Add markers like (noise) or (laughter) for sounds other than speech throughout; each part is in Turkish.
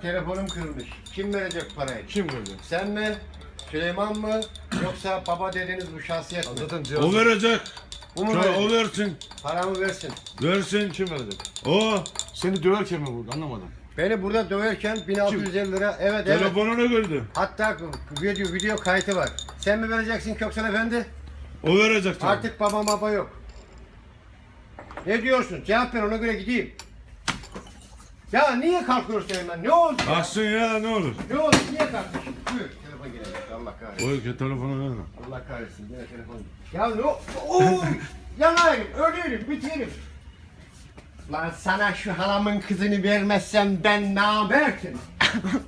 bak telefonum kırılmış. Kim verecek parayı? Kim gördü? Sen mi? Süleyman mı? Yoksa baba dediğiniz bu şahsiyet mi? Zaten cihaz. O verecek. Bu mu Şu- verecek? o versin. Paramı versin. Versin. Kim verecek? O. Seni döverken mi vurdu anlamadım. Beni burada döverken 1650 lira. Evet evet. Telefonunu gördü. Hatta video video kayıtı var. Sen mi vereceksin Köksal Efendi? O verecek tabii. Artık baba baba yok. Ne diyorsun? Cevap ver ona göre gideyim. Ya niye kalkıyorsun hemen? Ne oldu? ya? Kalksın ya ne olur. Ne oldu? Niye kalkıyorsun? Buyur. Telefon gelecek. Allah kahretsin. O ki telefonu verme. Allah kahretsin. Yine telefon. Ya ne o? Oo! (laughs) Yanayım, ölüyorum, biterim. Lan sana şu halamın kızını vermezsem ben namertim.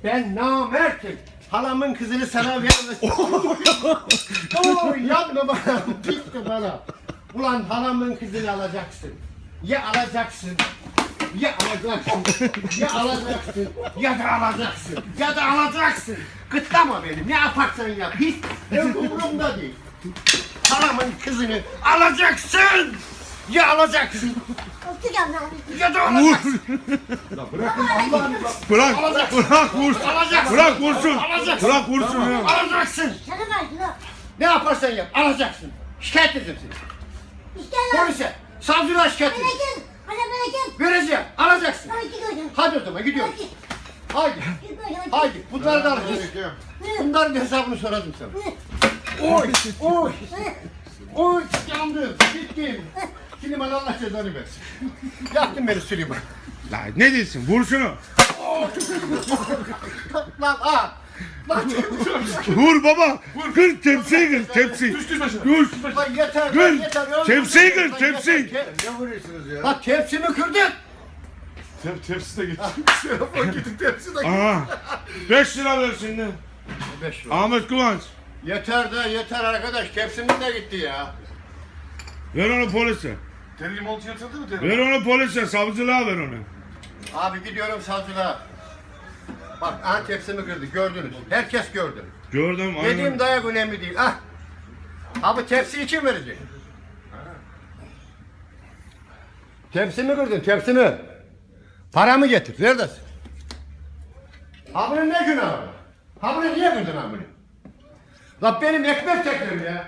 ben namertim. Halamın kızını sana vermezsem. (laughs) Oo, yanma bana, bitti bana. Ulan halamın kızını alacaksın. Ya alacaksın. Ya alacaksın, ya alacaksın, ya da alacaksın, ya da alacaksın. Gıtlama beni, ne yaparsan yap, hiç umurumda değil. Halamın kızını alacaksın, ya alacaksın, ya da alacaksın. Bırak, bırak vursun. Alacaksın. Bırak vursun. Alacaksın. Bırak vursun ya. Alacaksın. Ne yaparsan yap, alacaksın. Şikayet edeceğim seni. Polise, savcılığa şikayet edeceğim. Vereceğim, alacaksın. Hadi o zaman gidiyoruz. Haydi, haydi. Bunları da alacağız. Bunların hesabını sorarım sana. Oy, oy, oy, yandım, bittim. Süleyman Allah cezanı versin. Yaktın beni Süleyman. Lan ne diyorsun? Vur şunu. (laughs) Lan aa. Lan, Vur baba. Kır tepsiyi kır tepsi. Dur. lan yeter, Gül, lan yeter. öldüm. tepsiyi kır, Lan tepsi. yeter, te- Ne vuruyorsunuz ya? Lan tepsimi kırdın. Tep, tepsi de gitti. (laughs) Telefon gitti tepsi de Aha. 5 lira ver şimdi. Beş lira. Ahmet Kıvanç. Yeter de yeter arkadaş. Tepsimin de gitti ya. Ver onu polise. Deri limonatu yatırdı mı deri? Ver onu polise. Savcılığa ver onu. Abi gidiyorum savcılığa. Bak aha tepsimi kırdı gördünüz. Herkes gördü. Gördüm. Dediğim Aynen. dayak önemli değil. Ah. Abi tepsiyi kim verecek? Tepsimi kırdın tepsimi. Paramı getir. Neredesin? Abinin ne günahı var? Abini niye kırdın abini? La benim ekmek teklerim ya.